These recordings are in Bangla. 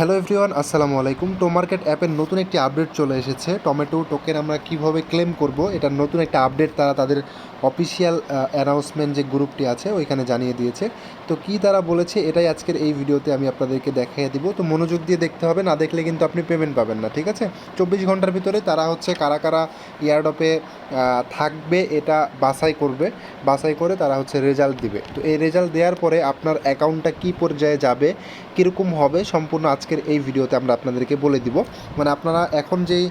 হ্যালো এভরিওয়ান আসসালামু আলাইকুম। টো মার্কেট অ্যাপের নতুন একটি আপডেট চলে এসেছে। টমেটো টোকেন আমরা কীভাবে ক্লেম করব এটা নতুন একটা আপডেট তারা তাদের অফিসিয়াল অ্যানাউন্সমেন্ট যে গ্রুপটি আছে, ওইখানে জানিয়ে দিয়েছে। তো কি তারা বলেছে, এটাই আজকের এই ভিডিওতে আমি আপনাদেরকে দেখিয়ে দিব। তো মনোযোগ দিয়ে দেখতে হবে, না দেখলে কিন্তু আপনি পেমেন্ট পাবেন না, ঠিক আছে? চব্বিশ ঘণ্টার ভিতরে তারা হচ্ছে কারা কারা ইয়ারডপে থাকবে, এটা বাছাই করবে। বাছাই করে তারা হচ্ছে রেজাল্ট দিবে। তো এই রেজাল্ট দেওয়ার পরে আপনার অ্যাকাউন্টটা কী পর্যায়ে যাবে কীরকম হবে সম্পূর্ণ আজকের এই ভিডিওতে আমরা আপনাদেরকে বলে দিব। মানে আপনারা এখন যেই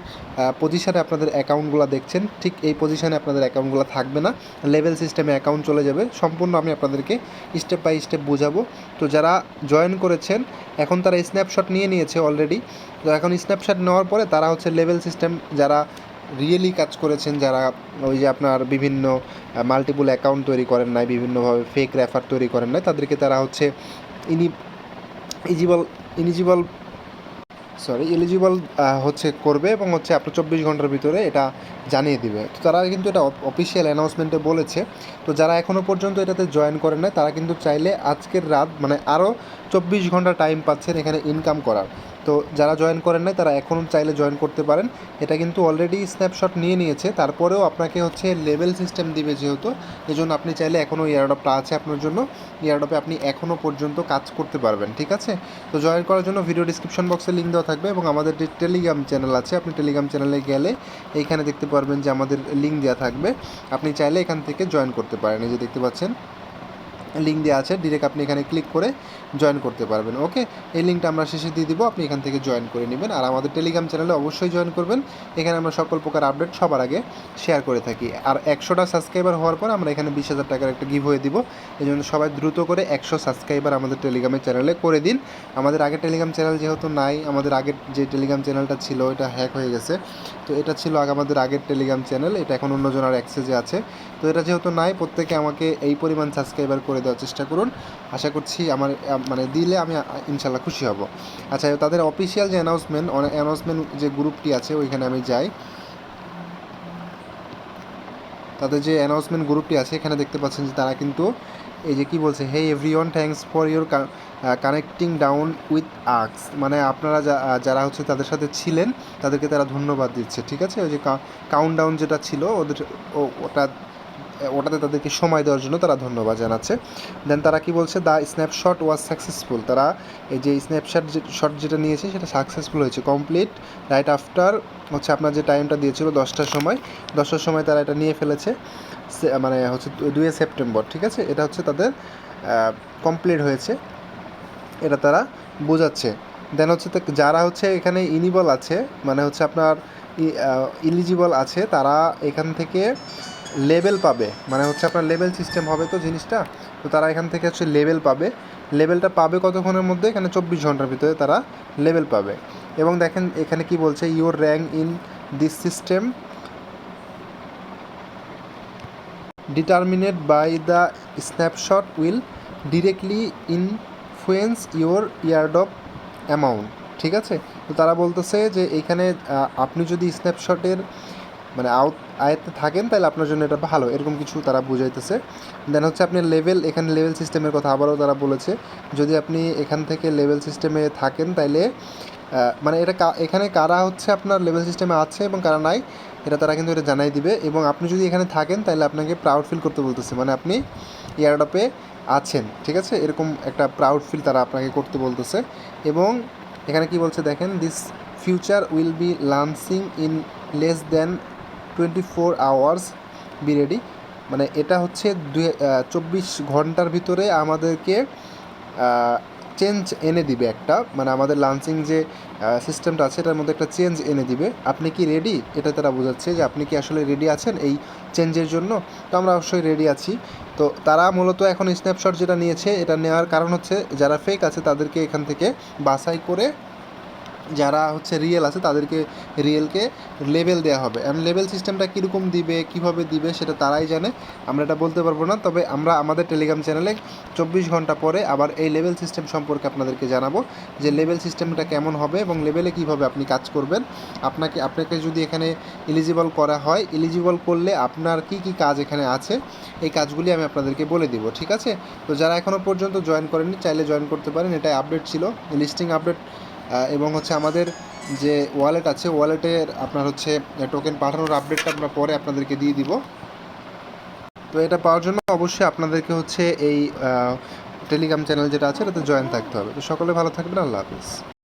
পজিশানে আপনাদের অ্যাকাউন্টগুলো দেখছেন, ঠিক এই পজিশানে আপনাদের অ্যাকাউন্টগুলো থাকবে না। লেভেল সিস্টেমে অ্যাকাউন্ট চলে যাবে। সম্পূর্ণ আমি আপনাদেরকে স্টেপ বাই স্টেপ বোঝাবো। তো যারা জয়েন করেছেন, এখন তারা স্ন্যাপশট নিয়ে নিয়েছে অলরেডি তো এখন স্ন্যাপশট নেওয়ার পরে তারা হচ্ছে লেভেল সিস্টেম যারা রিয়েলি কাজ করেছেন, যারা ওই যে আপনার বিভিন্ন মাল্টিপুল অ্যাকাউন্ট তৈরি করেন নাই, বিভিন্নভাবে ফেক রেফার তৈরি করেন নাই, তাদেরকে তারা হচ্ছে, ইনি ইজিবল ইলিজিবল সরি এলিজিবল হচ্ছে করবে এবং হচ্ছে আপনার চব্বিশ ঘণ্টার ভিতরে এটা জানিয়ে দিবে। তো তারা কিন্তু এটা অফিসিয়াল অ্যানাউন্সমেন্টে বলেছে। তো যারা এখনও পর্যন্ত এটাতে জয়েন করেন না তারা কিন্তু চাইলে আজকের রাত মানে আরও চব্বিশ ঘণ্টা টাইম পাচ্ছেন এখানে ইনকাম করার। তো যারা জয়েন করেন নাই, তারা এখনও চাইলে জয়েন করতে পারেন। এটা কিন্তু অলরেডি স্ন্যাপশট নিয়ে নিয়েছে। তারপরেও আপনাকে হচ্ছে লেভেল সিস্টেম দিবে যেহেতু এই জন্য আপনি চাইলে এখনও ইয়ারডপটা আছে আপনার জন্য। ইয়ারডপে আপনি এখনও পর্যন্ত কাজ করতে পারবেন, ঠিক আছে? তো জয়েন করার জন্য ভিডিও ডিসক্রিপশন বক্সে লিঙ্ক দেওয়া থাকবে এবং আমাদের যে টেলিগ্রাম চ্যানেল আছে, আপনি টেলিগ্রাম চ্যানেলে গেলে এইখানে দেখতে পারবেন যে আমাদের লিঙ্ক দেওয়া থাকবে। আপনি চাইলে এখান থেকে জয়েন করতে পারেন। এই যে দেখতে পাচ্ছেন লিঙ্ক দেওয়া আছে ডিরেক্ট আপনি এখানে ক্লিক করে জয়েন করতে পারবেন ওকে এই লিঙ্কটা আমরা শেষে দিয়ে দিব, আপনি এখান থেকে জয়েন করে নেবেন, আর আমাদের টেলিগ্রাম চ্যানেলে অবশ্যই জয়েন করবেন। এখানে আমরা সকল প্রকার আপডেট সবার আগে শেয়ার করে থাকি, আর একশোটা সাবস্ক্রাইবার হওয়ার পর আমরা এখানে বিশ হাজার টাকার একটা গিভ হয়ে দিব, এই জন্য সবাই দ্রুত করে একশো সাবস্ক্রাইবার আমাদের টেলিগ্রামের চ্যানেলে করে দিন। আমাদের আগের টেলিগ্রাম চ্যানেল যেহেতু নাই, আমাদের আগের যে টেলিগ্রাম চ্যানেলটা ছিল, এটা হ্যাক হয়ে গেছে, তো এটা ছিল আগে আমাদের আগের টেলিগ্রাম চ্যানেল এটা এখন অন্যজনের অ্যাক্সেসে আছে। তো এটা যেহেতু নাই, প্রত্যেকে আমাকে এই পরিমাণ সাবস্ক্রাইবার করে দেওয়ার চেষ্টা করুন। আশা করছি আমার মানে দিলে আমি ইনশাল্লাহ খুশি হব। আচ্ছা তাদের অফিসিয়াল যে অ্যানাউন্সমেন্ট অ্যানাউন্সমেন্ট যে গ্রুপটি আছে, ওইখানে আমি যাই। তাদের যে অ্যানাউন্সমেন্ট গ্রুপটি আছে, এখানে দেখতে পাচ্ছেন যে তারা কিন্তু এই যে কি বলছে hey everyone thanks for your connecting down with arcs মানে আপনারা যারা হচ্ছে তাদের সাথে ছিলেন, তাদেরকে তারা ধন্যবাদ দিচ্ছে, ঠিক আছে? ওই যে কাউন্ট ডাউন যেটা ছিল, ওদের ওটা ওটাতে তাদেরকে সময় দেওয়ার জন্য তারা ধন্যবাদ জানাচ্ছে। দেন তারা কি বলছে? দ্য স্ন্যাপশট ওয়াজ সাকসেসফুল তারা এই যে স্ন্যাপশট শট যেটা নিয়েছে, সেটা সাকসেসফুল হয়েছে কমপ্লিট রাইট আফটার হচ্ছে আপনার যে টাইমটা দিয়েছিল দশটার সময়। দশটার সময় তারা এটা নিয়ে ফেলেছে মানে হচ্ছে দুই সেপ্টেম্বর, ঠিক আছে? এটা হচ্ছে তাদের কমপ্লিট হয়েছে। এটা তারা বোঝাচ্ছে। দেন হচ্ছে যারা হচ্ছে এখানে ইনিবল আছে মানে হচ্ছে আপনার ইলিজিবল আছে, তারা এখান থেকে লেভেল পাবে। মানে হচ্ছে আপনার লেভেল সিস্টেম হবে তো জিনিসটা। তো তারা এখান থেকে হচ্ছে লেভেল পাবে। লেভেলটা পাবে কতক্ষণের মধ্যে? এখানে চব্বিশ ঘণ্টার ভিতরে তারা লেভেল পাবে। এবং দেখেন এখানে কি বলছে your rank in this system determined by the snapshot will directly influence your airdrop amount ঠিক আছে? তো তারা বলতেছে যে এইখানে আপনি যদি স্ন্যাপশটের মানে আউট আয়ত্তে থাকেন, তাহলে আপনার জন্য এটা ভালো। এরকম কিছু তারা বুঝাইতেছে। দেন হচ্ছে আপনি লেভেল এখানে লেভেল সিস্টেমের কথা আবারও তারা বলেছে। যদি আপনি এখান থেকে লেভেল সিস্টেমে থাকেন, তাইলে মানে এটা এখানে কারা হচ্ছে আপনার লেভেল সিস্টেমে আছে এবং কারা নাই, এটা তারা কিন্তু এটা জানাই দিবে। এবং আপনি যদি এখানে থাকেন তাহলে আপনাকে প্রাউড ফিল করতে বলতেছে। মানে আপনি এয়ারডপে আছেন, ঠিক আছে? এরকম একটা প্রাউড ফিল তারা আপনাকে করতে বলতেছে। এবং এখানে কি বলছে দেখেন this future will be launching in less than twenty four hours be ready মানে এটা হচ্ছে দুই চব্বিশ ঘণ্টার ভিতরে আমাদেরকে চেঞ্জ এনে দিবে একটা। মানে আমাদের লাঞ্চিং যে সিস্টেমটা আছে, এটার মধ্যে একটা চেঞ্জ এনে দিবে। আপনি কি রেডি এটা তারা বোঝাচ্ছে যে আপনি কি আসলে রেডি আছেন এই চেঞ্জের জন্য? তো আমরা অবশ্যই রেডি আছি। তো তারা মূলত এখন স্ন্যাপশট যেটা নিয়েছে, এটা নেওয়ার কারণ হচ্ছে যারা ফেক আছে তাদেরকে এখান থেকে বাছাই করে যারা হচ্ছে রিয়েল আছে, তাদেরকে রিয়েলকে লেভেল দেওয়া হবে। এবং লেভেল সিস্টেমটা কীরকম দিবে, কীভাবে দিবে, সেটা তারাই জানে। আমরা এটা বলতে পারব না, তবে আমরা আমাদের টেলিগ্রাম চ্যানেলে চব্বিশ ঘণ্টা পরে আবার এই লেভেল সিস্টেম সম্পর্কে আপনাদেরকে জানাব, যে লেভেল সিস্টেমটা কেমন হবে এবং লেভেলে কীভাবে আপনি কাজ করবেন। আপনাকে আপনাকে যদি এখানে এলিজিবল করা হয় এলিজিবল করলে আপনার কি কি কাজ এখানে আছে, এই কাজগুলি আমি আপনাদেরকে বলে দিব, ঠিক আছে? তো যারা এখনও পর্যন্ত জয়েন করেননি, চাইলে জয়েন করতে পারেন, এটাই আপডেট ছিল লিস্টিং আপডেট এবং হচ্ছে আমাদের যে ওয়ালেট আছে ওয়ালেটের আপনার হচ্ছে টোকেন পাঠানোর আপডেটটা আমরা পরে আপনাদেরকে দিয়ে দিব। তো এটা পাওয়ার জন্য অবশ্যই আপনাদেরকে হচ্ছে এই টেলিগ্রাম চ্যানেল যেটা আছে, এটাতে জয়েন থাকতে হবে। তো সকলে ভালো থাকবেন, আল্লাহ হাফিজ।